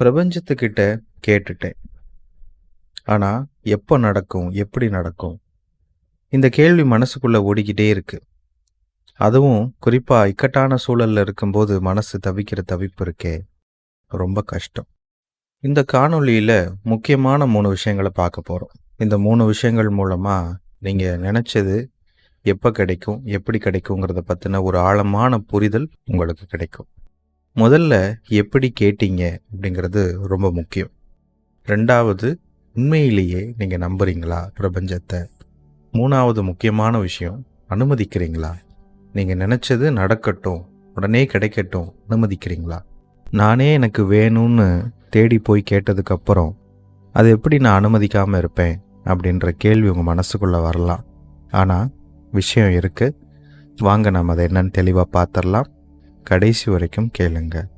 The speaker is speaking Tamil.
பிரபஞ்சத்துக்கிட்ட கேட்டுட்டேன். ஆனால் எப்போ நடக்கும் எப்படி நடக்கும்? இந்த கேள்வி மனசுக்குள்ளே ஓடிக்கிட்டே இருக்கு. அதுவும் குறிப்பாக இக்கட்டான சூழல்ல இருக்கும்போது மனசு தவிக்கிற தவிப்பு இருக்கே ரொம்ப கஷ்டம். இந்த காணொளியில் முக்கியமான மூணு விஷயங்களை பார்க்க போகிறோம் இந்த மூணு விஷயங்கள் மூலமாக நீங்கள் நினச்சது எப்போ கிடைக்கும் எப்படி கிடைக்குங்கிறத பற்றின ஒரு ஆழமான புரிதல் உங்களுக்கு கிடைக்கும். முதல்ல எப்படி கேட்டீங்க அப்படிங்கிறது ரொம்ப முக்கியம். ரெண்டாவது உண்மையிலேயே நீங்கள் நம்புறீங்களா பிரபஞ்சத்தை? மூணாவது முக்கியமான விஷயம் அனுமதிக்கிறீங்களா? நீங்கள் நினச்சது நடக்கட்டும் உடனே கிடைக்கட்டும் அனுமதிக்கிறீங்களா? நானே எனக்கு வேணும்னு தேடி போய் கேட்டதுக்கப்புறம் அது எப்படி நான் அனுமதிக்காமல் இருப்பேன்? அப்படின்ற கேள்வி உங்கள் மனசுக்குள்ளே வரலாம். ஆனால் விஷயம் இருக்குது வாங்க நம்ம அதை என்னன்னு தெளிவாக பார்த்துடலாம் கடைசி வரைக்கும் கேளுங்க.